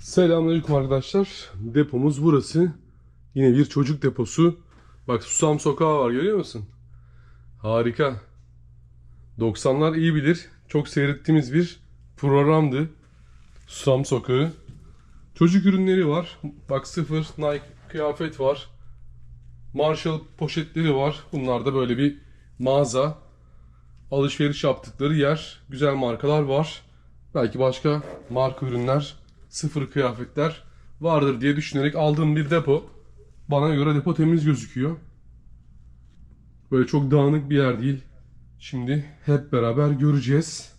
Selamünaleyküm arkadaşlar. Depomuz burası. Yine bir çocuk deposu. Bak Susam Sokağı var görüyor musun? Harika. 90'lar iyi bilir. Çok seyrettiğimiz bir programdı. Susam Sokağı. Çocuk ürünleri var. Bak sıfır Nike kıyafet var. Marshall poşetleri var. Bunlar da böyle bir mağaza. Alışveriş yaptıkları yer. Güzel markalar var. Belki başka marka ürünler, sıfır kıyafetler vardır diye düşünerek aldığım bir depo. Bana göre depo temiz gözüküyor. Böyle çok dağınık bir yer değil. Şimdi hep beraber göreceğiz.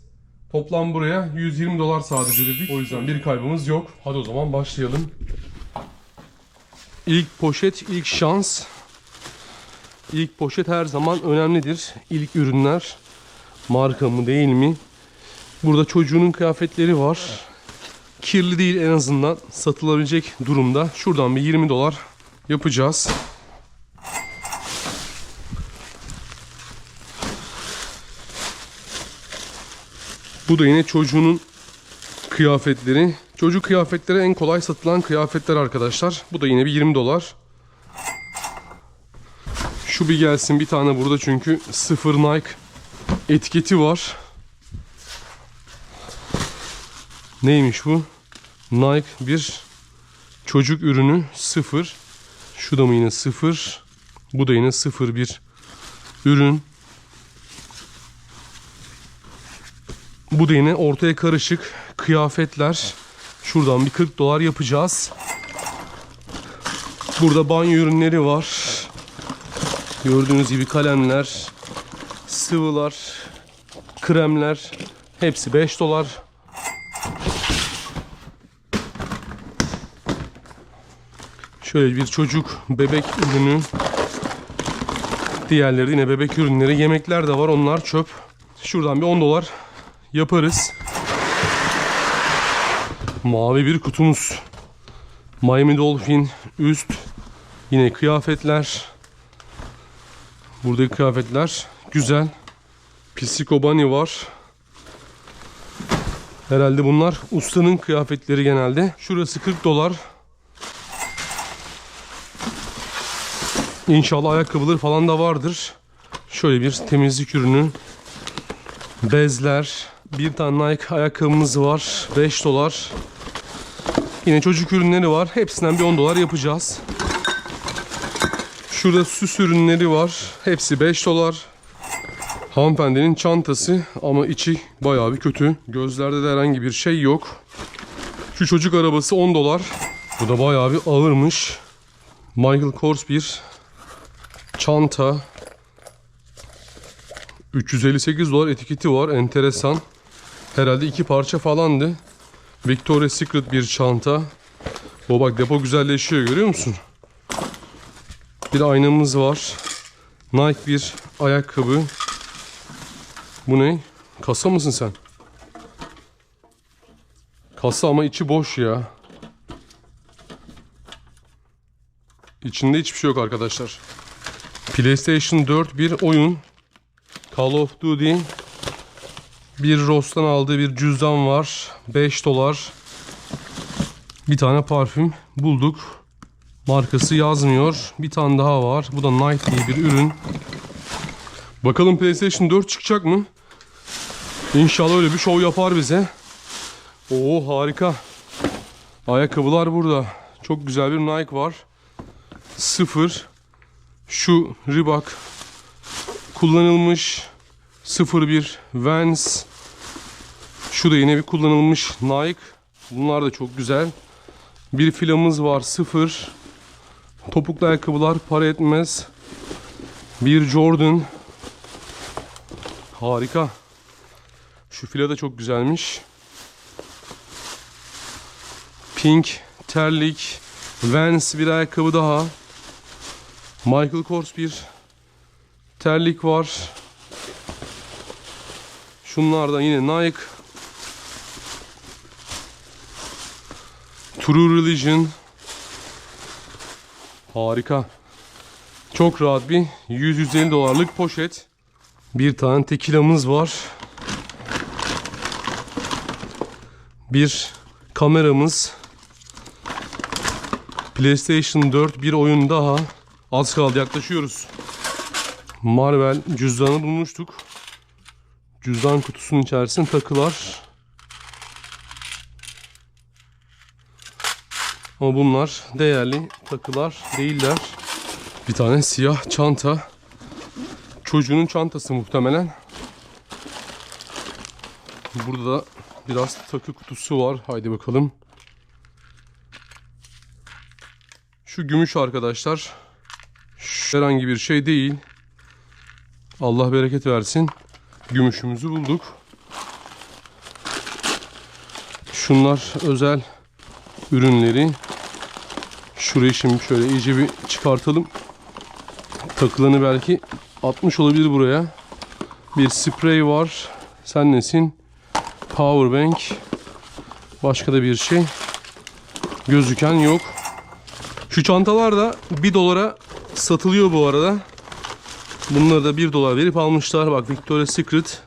Toplam buraya 120 dolar sadece dedik. O yüzden bir kaybımız yok. Hadi o zaman başlayalım. İlk poşet, ilk şans. İlk poşet her zaman önemlidir. İlk ürünler marka mı değil mi? Burada çocuğunun kıyafetleri var. Kirli değil en azından satılabilecek durumda. Şuradan bir 20 dolar yapacağız. Bu da yine çocuğunun kıyafetleri. Çocuk kıyafetleri en kolay satılan kıyafetler arkadaşlar. Bu da yine bir 20 dolar. Şu bir gelsin bir tane burada çünkü sıfır Nike etiketi var. Neymiş bu? Nike bir çocuk ürünü sıfır. Şu da mı yine sıfır? Bu da yine sıfır bir ürün. Bu da yine ortaya karışık kıyafetler. Şuradan bir 40 dolar yapacağız. Burada banyo ürünleri var. Gördüğünüz gibi kalemler, sıvılar, kremler hepsi 5 dolar. Şöyle bir çocuk bebek ürünü. Diğerleri yine bebek ürünleri. Yemekler de var onlar çöp. Şuradan bir 10 dolar yaparız. Mavi bir kutumuz. Miami Dolphin üst. Yine kıyafetler. Buradaki kıyafetler güzel. Pisiko Bunny var. Herhalde bunlar ustanın kıyafetleri genelde. Şurası 40 dolar. İnşallah ayakkabıları falan da vardır. Şöyle bir temizlik ürünü. Bezler. Bir tane Nike ayakkabımız var. 5 dolar. Yine çocuk ürünleri var. Hepsinden bir 10 dolar yapacağız. Şurada süs ürünleri var. Hepsi 5 dolar. Hanımefendinin çantası ama içi bayağı bir kötü. Gözlerde de herhangi bir şey yok. Şu çocuk arabası 10 dolar. Bu da bayağı bir ağırmış. Michael Kors bir çanta. 358 dolar etiketi var. Enteresan. Herhalde iki parça falandı. Victoria's Secret bir çanta. O bak depo güzelleşiyor görüyor musun? Bir aynamız var. Nike bir ayakkabı. Bu ne? Kasa mısın sen? Kasa ama içi boş ya. İçinde hiçbir şey yok arkadaşlar. PlayStation 4 bir oyun. Call of Duty. Bir Ross'tan aldığı bir cüzdan var. 5 dolar. Bir tane parfüm bulduk. Markası yazmıyor. Bir tane daha var. Bu da Nike diye bir ürün. Bakalım PlayStation 4 çıkacak mı? İnşallah öyle bir şov yapar bize. Oo harika. Ayakkabılar burada. Çok güzel bir Nike var. Sıfır. Şu Reebok kullanılmış 01 Vans. Şu da yine bir kullanılmış Nike. Bunlar da çok güzel. Bir filamız var sıfır. Topuklu ayakkabılar para etmez. Bir Jordan. Harika. Şu fila da çok güzelmiş. Pink, terlik, Vans bir ayakkabı daha. Michael Kors bir terlik var. Şunlardan yine Nike. True Religion. Harika. Çok rahat bir 100-150 dolarlık poşet. Bir tane tekilamız var. Bir kameramız. PlayStation 4 bir oyun daha. Az kaldı yaklaşıyoruz. Marvel cüzdanı bulmuştuk. Cüzdan kutusunun içerisinde takılar. Ama bunlar değerli takılar değiller. Bir tane siyah çanta. Çocuğun çantası muhtemelen. Burada da biraz takı kutusu var. Haydi bakalım. Şu gümüş arkadaşlar. Herhangi bir şey değil. Allah bereket versin. Gümüşümüzü bulduk. Şunlar özel ürünleri. Şurayı şimdi şöyle iyice bir çıkartalım. Takılanı belki atmış olabilir buraya. Bir sprey var. Sen nesin? Powerbank. Başka da bir şey. Gözüken yok. Şu çantalar da 1 dolara satılıyor bu arada. Bunları da 1 dolar verip almışlar. Bak Victoria's Secret.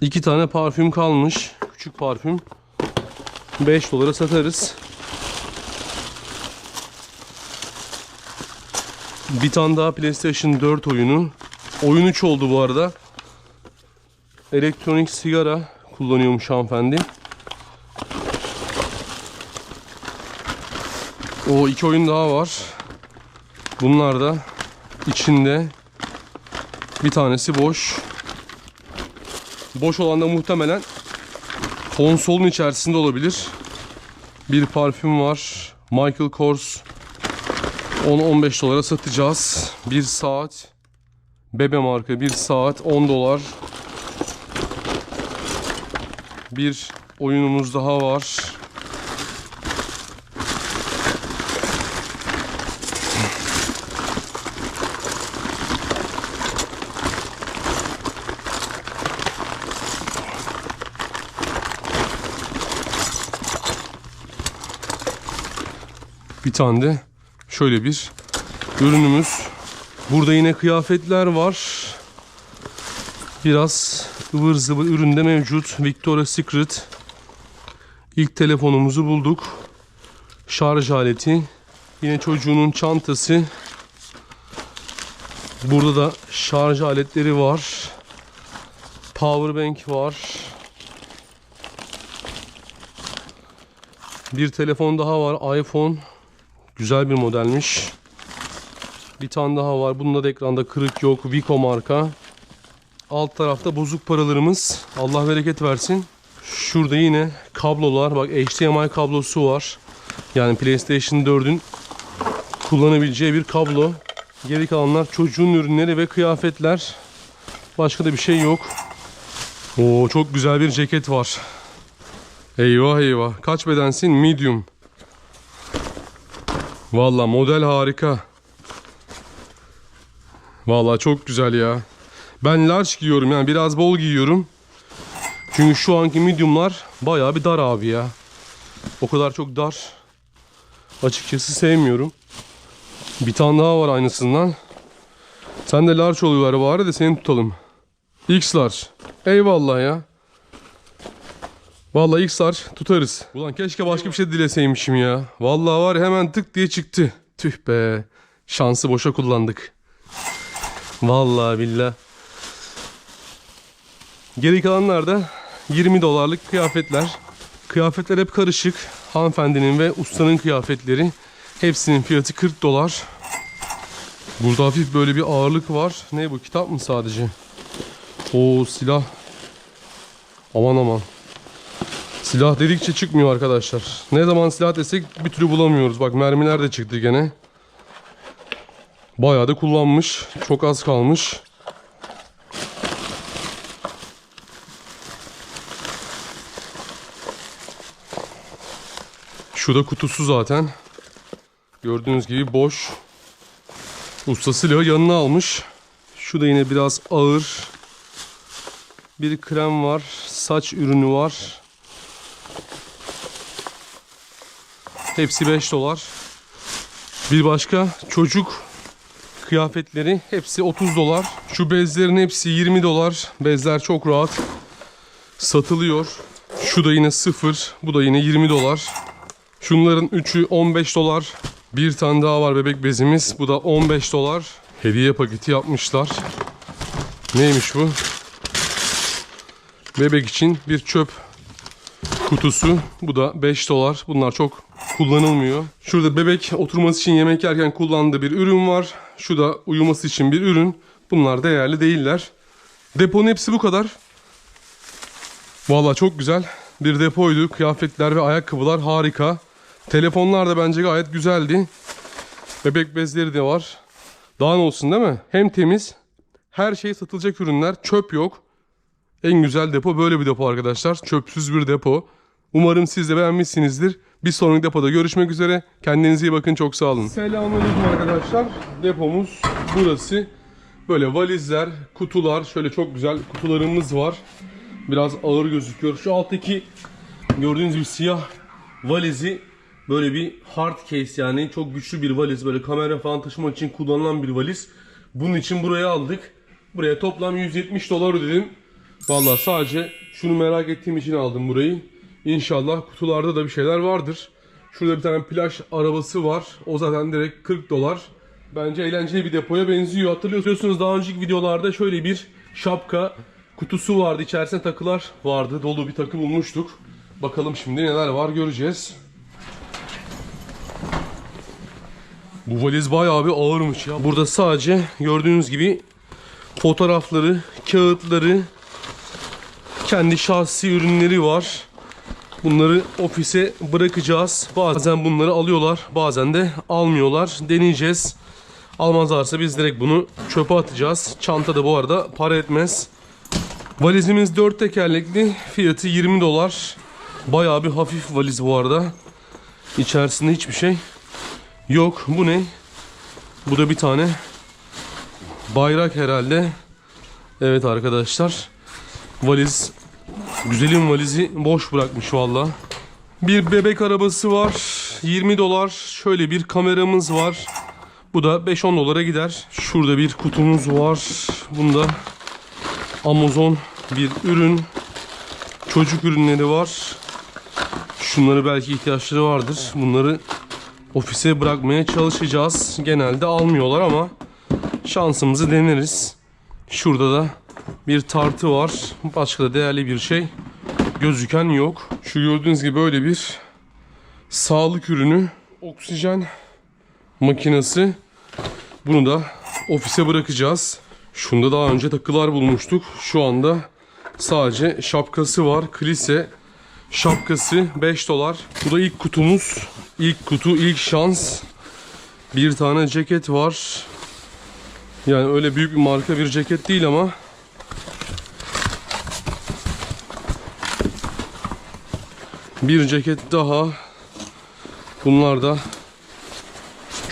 2 tane parfüm kalmış. Küçük parfüm. 5 dolara satarız. Bir tane daha PlayStation 4 oyunu. Oyun 3 oldu bu arada. Elektronik sigara kullanıyormuş hanımefendi. O iki oyun daha var. Bunlar da içinde bir tanesi boş. Boş olan da muhtemelen konsolun içerisinde olabilir. Bir parfüm var. Michael Kors 10-15 dolara satacağız. Bir saat. Bebe marka bir saat 10 dolar. Bir oyunumuz daha var. Tane de şöyle bir ürünümüz. Burada yine kıyafetler var. Biraz ıvır zıvır üründe mevcut. Victoria's Secret. İlk telefonumuzu bulduk. Şarj aleti. Yine çocuğunun çantası. Burada da şarj aletleri var. Powerbank var. Bir telefon daha var. iPhone. Güzel bir modelmiş. Bir tane daha var. Bunda da ekranda kırık yok. Vico marka. Alt tarafta bozuk paralarımız. Allah bereket versin. Şurada yine kablolar. Bak HDMI kablosu var. Yani PlayStation 4'ün kullanabileceği bir kablo. Geri kalanlar çocuğun ürünleri ve kıyafetler. Başka da bir şey yok. Oo çok güzel bir ceket var. Eyvah eyvah. Kaç bedensin? Medium. Valla model harika. Valla çok güzel ya. Ben large giyiyorum yani biraz bol giyiyorum. Çünkü şu anki mediumlar bayağı bir dar abi ya. O kadar çok dar. Açıkçası sevmiyorum. Bir tane daha var aynısından. Sen de large oluyor bari de seni tutalım. X large. Eyvallah ya. Vallahi X large tutarız. Ulan keşke başka bir şey dileseymişim ya. Vallahi var hemen tık diye çıktı. Tüh be. Şansı boşa kullandık. Vallahi billah. Geri kalanlar da 20 dolarlık kıyafetler. Kıyafetler hep karışık. Hanımefendinin ve ustanın kıyafetleri. Hepsinin fiyatı 40 dolar. Burada hafif böyle bir ağırlık var. Ne bu kitap mı sadece? O silah. Aman aman. Silah dedikçe çıkmıyor arkadaşlar. Ne zaman silah desek bir türlü bulamıyoruz. Bak mermiler de çıktı gene. Bayağı da kullanmış. Çok az kalmış. Şu da kutusu zaten. Gördüğünüz gibi boş. Usta silahı yanına almış. Şu da yine biraz ağır. Bir krem var. Saç ürünü var. Hepsi 5 dolar. Bir başka çocuk kıyafetleri hepsi 30 dolar. Şu bezlerin hepsi 20 dolar. Bezler çok rahat satılıyor. Şu da yine 0. Bu da yine 20 dolar. Şunların üçü 15 dolar. Bir tane daha var bebek bezimiz. Bu da 15 dolar. Hediye paketi yapmışlar. Neymiş bu? Bebek için bir çöp kutusu. Bu da 5 dolar. Bunlar çok kullanılmıyor. Şurada bebek oturması için yemek yerken kullandığı bir ürün var. Şu da uyuması için bir ürün. Bunlar değerli değiller. Deponun hepsi bu kadar. Valla çok güzel bir depoydu. Kıyafetler ve ayakkabılar harika. Telefonlar da bence gayet güzeldi. Bebek bezleri de var. Daha ne olsun değil mi? Hem temiz, her şey satılacak ürünler, çöp yok. En güzel depo böyle bir depo arkadaşlar. Çöpsüz bir depo. Umarım siz de beğenmişsinizdir. Bir sonraki depoda görüşmek üzere. Kendinize iyi bakın. Çok sağ olun. Selamünaleyküm arkadaşlar. Depomuz burası. Böyle valizler, kutular. Şöyle çok güzel kutularımız var. Biraz ağır gözüküyor. Şu alttaki gördüğünüz gibi siyah valizi böyle bir hard case yani çok güçlü bir valiz. Böyle kamera falan taşımak için kullanılan bir valiz. Bunun için buraya aldık. Buraya toplam 170 dolar ödedim. Vallahi sadece şunu merak ettiğim için aldım burayı. İnşallah kutularda da bir şeyler vardır. Şurada bir tane plaj arabası var. O zaten direkt 40 dolar. Bence eğlenceli bir depoya benziyor. Hatırlıyorsunuz daha önceki videolarda şöyle bir şapka kutusu vardı. İçerisinde takılar vardı. Dolu bir takı bulmuştuk. Bakalım şimdi neler var göreceğiz. Bu valiz bayağı bir ağırmış ya. Burada sadece gördüğünüz gibi fotoğrafları, kağıtları, kendi şahsi ürünleri var. Bunları ofise bırakacağız. Bazen bunları alıyorlar, bazen de almıyorlar. Deneyeceğiz. Almazlarsa biz direkt bunu çöpe atacağız. Çanta da bu arada para etmez. Valizimiz 4 tekerlekli. Fiyatı 20 dolar. Bayağı bir hafif valiz bu arada. İçerisinde hiçbir şey yok. Bu ne? Bu da bir tane bayrak herhalde. Evet arkadaşlar. Valiz Güzelim valizi boş bırakmış valla. Bir bebek arabası var. 20 dolar. Şöyle bir kameramız var. Bu da 5-10 dolara gider. Şurada bir kutumuz var. Bunda Amazon bir ürün. Çocuk ürünleri var. Şunları belki ihtiyaçları vardır. Bunları ofise bırakmaya çalışacağız. Genelde almıyorlar ama şansımızı deneriz. Şurada da bir tartı var. Başka da değerli bir şey gözüken yok. Şu gördüğünüz gibi böyle bir sağlık ürünü. Oksijen makinesi. Bunu da ofise bırakacağız. Şunda daha önce takılar bulmuştuk. Şu anda sadece şapkası var. Klise şapkası 5 dolar. Bu da ilk kutumuz. İlk kutu, ilk şans. Bir tane ceket var. Yani öyle büyük bir marka bir ceket değil ama bir ceket daha. Bunlar da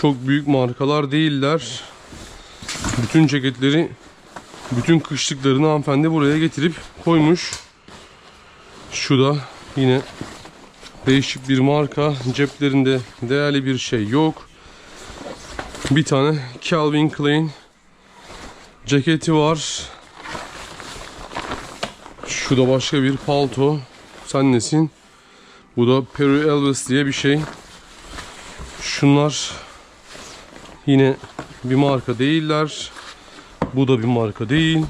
çok büyük markalar değiller. Bütün ceketleri, bütün kışlıklarını hanımefendi buraya getirip koymuş. Şu da yine değişik bir marka. Ceplerinde değerli bir şey yok. Bir tane Calvin Klein ceketi var. Şu da başka bir palto. Sen nesin? Bu da Peru Elvis diye bir şey. Şunlar yine bir marka değiller. Bu da bir marka değil.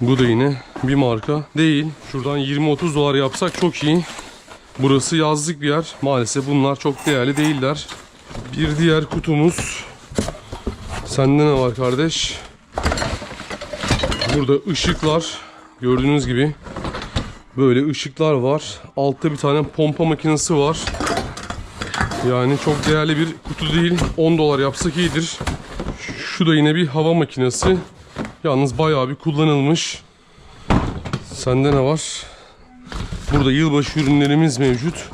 Bu da yine bir marka değil. Şuradan 20-30 dolar yapsak çok iyi. Burası yazlık bir yer. Maalesef bunlar çok değerli değiller. Bir diğer kutumuz. Sende ne var kardeş? Burada ışıklar. Gördüğünüz gibi böyle ışıklar var. Altta bir tane pompa makinesi var. Yani çok değerli bir kutu değil. 10 dolar yapsak iyidir. Şu da yine bir hava makinesi. Yalnız bayağı bir kullanılmış. Sende ne var? Burada yılbaşı ürünlerimiz mevcut.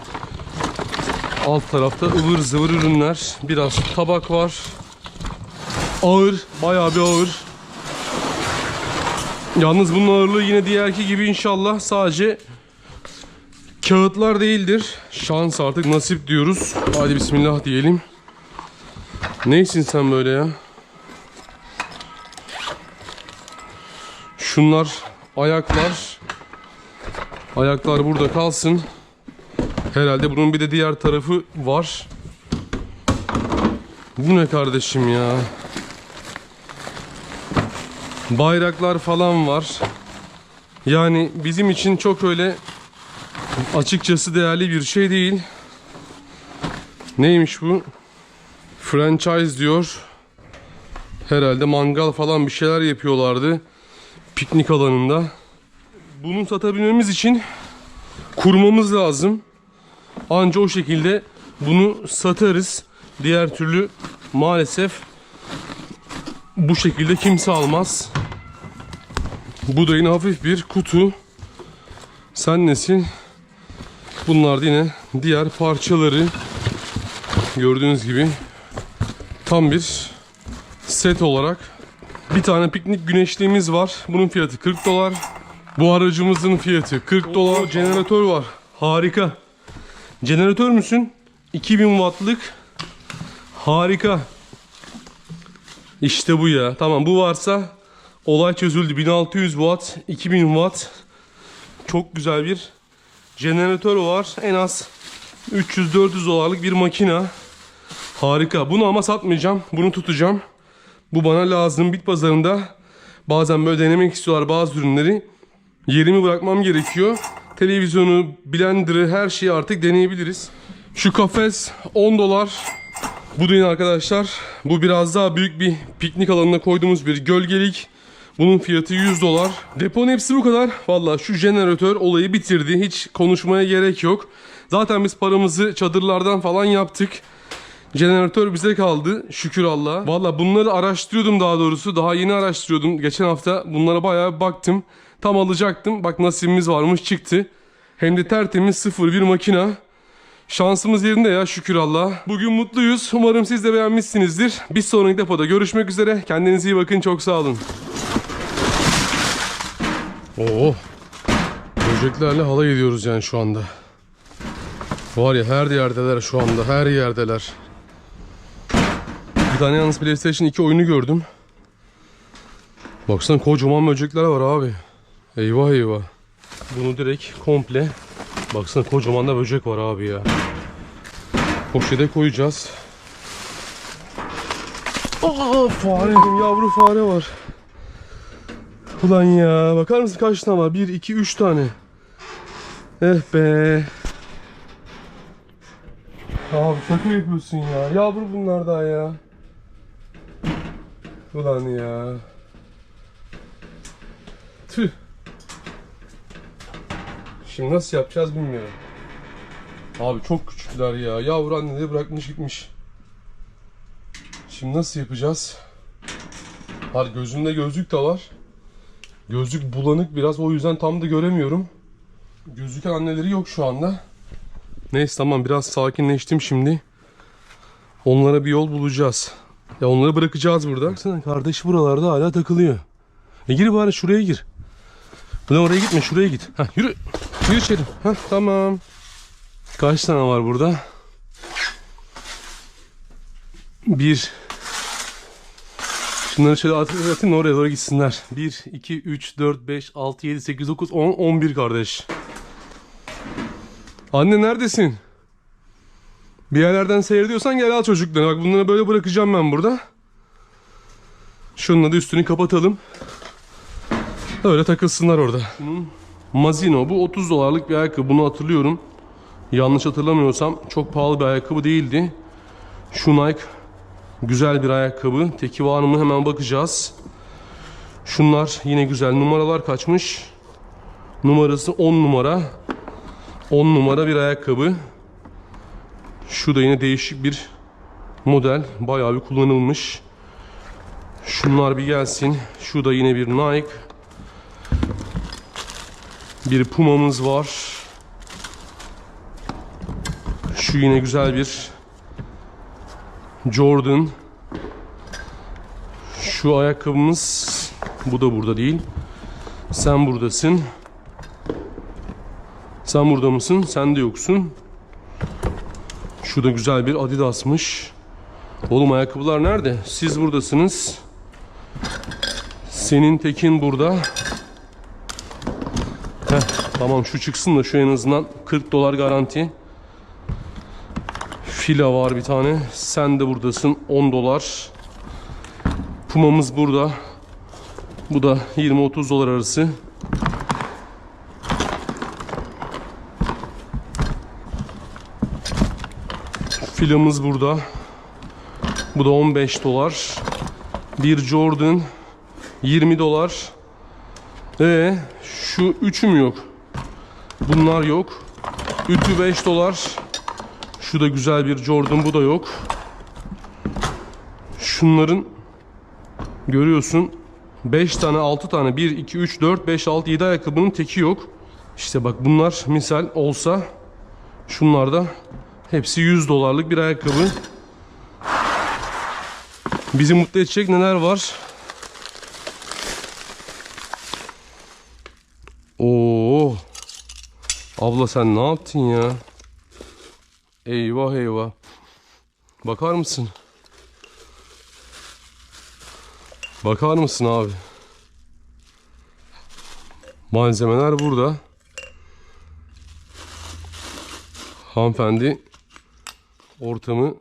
Alt tarafta ıvır zıvır ürünler. Biraz tabak var. Ağır, bayağı bir ağır. Yalnız bunun ağırlığı yine diğerki gibi inşallah sadece kağıtlar değildir. Şans artık nasip diyoruz. Hadi bismillah diyelim. Neysin sen böyle ya? Şunlar ayaklar. Ayaklar burada kalsın. Herhalde bunun bir de diğer tarafı var. Bu ne kardeşim ya? Bayraklar falan var. Yani bizim için çok öyle açıkçası değerli bir şey değil. Neymiş bu? Franchise diyor. Herhalde mangal falan bir şeyler yapıyorlardı. Piknik alanında. Bunu satabilmemiz için kurmamız lazım. Anca o şekilde bunu satarız. Diğer türlü maalesef bu şekilde kimse almaz. Bu da yine hafif bir kutu. Sen nesin? Bunlar yine diğer parçaları. Gördüğünüz gibi tam bir set olarak bir tane piknik güneşliğimiz var. Bunun fiyatı 40 dolar. Bu aracımızın fiyatı 40 dolar. Jeneratör var. Harika. Jeneratör müsün? 2000 wattlık. Harika. İşte bu ya. Tamam bu varsa olay çözüldü. 1600 watt, 2000 watt. Çok güzel bir jeneratör var. En az 300-400 dolarlık bir makina. Harika. Bunu ama satmayacağım. Bunu tutacağım. Bu bana lazım. Bit pazarında bazen böyle denemek istiyorlar bazı ürünleri. Yerimi bırakmam gerekiyor. Televizyonu, blender'ı her şeyi artık deneyebiliriz. Şu kafes 10 dolar. Bu yine arkadaşlar bu biraz daha büyük bir piknik alanına koyduğumuz bir gölgelik. Bunun fiyatı 100 dolar. Deponun hepsi bu kadar. Valla şu jeneratör olayı bitirdi. Hiç konuşmaya gerek yok. Zaten biz paramızı çadırlardan falan yaptık. Jeneratör bize kaldı şükür Allah'a. Valla bunları araştırıyordum daha doğrusu. Daha yeni araştırıyordum. Geçen hafta bunlara bayağı baktım. Tam alacaktım. Bak nasibimiz varmış çıktı. Hem de tertemiz sıfır bir makina. Şansımız yerinde ya şükür Allah. Bugün mutluyuz. Umarım siz de beğenmişsinizdir. Bir sonraki depoda görüşmek üzere. Kendinize iyi bakın. Çok sağ olun. Oo. Böceklerle halay ediyoruz yani şu anda. Var ya her yerdeler şu anda. Her yerdeler. Bir tane yalnız PlayStation 2 oyunu gördüm. Baksana kocaman böcekler var abi. Eyvah eyvah. Bunu direkt komple Baksana kocaman da böcek var abi ya. Poşete koyacağız. Aa fare. Yavru fare var. Ulan ya bakar mısın kaç tane var? 1, 2, 3 tane. Eh be. Abi şaka yapıyorsun ya. Yavru bunlar daha ya. Ulan ya. Tüh. Şimdi nasıl yapacağız bilmiyorum. Abi çok küçükler ya. Yavru anneleri bırakmış gitmiş. Şimdi nasıl yapacağız? Har gözümde gözlük de var. Gözlük bulanık biraz o yüzden tam da göremiyorum. Gözüken anneleri yok şu anda. Neyse tamam biraz sakinleştim şimdi. Onlara bir yol bulacağız. Ya onları bırakacağız burada. Baksana kardeş buralarda hala takılıyor. E gir bari şuraya gir. Ulan oraya gitme şuraya git. Heh, yürü. Yürü içeri. Heh, tamam. Kaç tane var burada? Bir. Şunları şöyle atayım atayım oraya doğru gitsinler. 1, 2, 3, 4, 5, 6, 7, 8, 9, 10, 11 kardeş. Anne neredesin? Bir yerlerden seyrediyorsan gel al çocukları. Bak bunları böyle bırakacağım ben burada. Şununla da üstünü kapatalım. Öyle takılsınlar orada. Bunun Mazino bu 30 dolarlık bir ayakkabı. Bunu hatırlıyorum. Yanlış hatırlamıyorsam çok pahalı bir ayakkabı değildi. Şu Nike güzel bir ayakkabı. Teki var mı hemen bakacağız. Şunlar yine güzel. Numaralar kaçmış? Numarası 10 numara. 10 numara bir ayakkabı. Şu da yine değişik bir model. Bayağı bir kullanılmış. Şunlar bir gelsin. Şu da yine bir Nike. Bir Puma'mız var. Şu yine güzel bir Jordan. Şu ayakkabımız bu da burada değil. Sen buradasın. Sen burada mısın? Sen de yoksun. Şu da güzel bir Adidas'mış. Oğlum ayakkabılar nerede? Siz buradasınız. Senin tekin burada. Heh, tamam şu çıksın da şu en azından 40 dolar garanti. Fila var bir tane. Sen de buradasın. 10 dolar. Pumamız burada. Bu da 20-30 dolar arası. Filamız burada. Bu da 15 dolar. Bir Jordan 20 dolar. E şu üçüm yok. Bunlar yok. Ütü 5 dolar. Şu da güzel bir Jordan bu da yok. Şunların görüyorsun 5 tane 6 tane 1 2 3 4 5 6 7 ayakkabının teki yok. İşte bak bunlar misal olsa şunlar da hepsi 100 dolarlık bir ayakkabı. Bizi mutlu edecek neler var? Oo. Abla sen ne yaptın ya? Eyvah eyvah. Bakar mısın? Bakar mısın abi? Malzemeler burada. Hanımefendi ortamı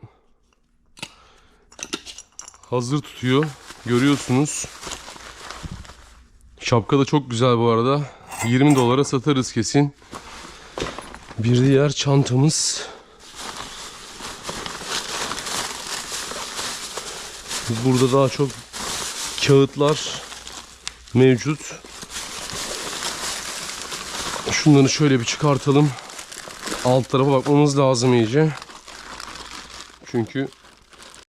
hazır tutuyor. Görüyorsunuz. Şapka da çok güzel bu arada. 20 dolara satarız kesin. Bir diğer çantamız. Burada daha çok kağıtlar mevcut. Şunları şöyle bir çıkartalım. Alt tarafa bakmamız lazım iyice. Çünkü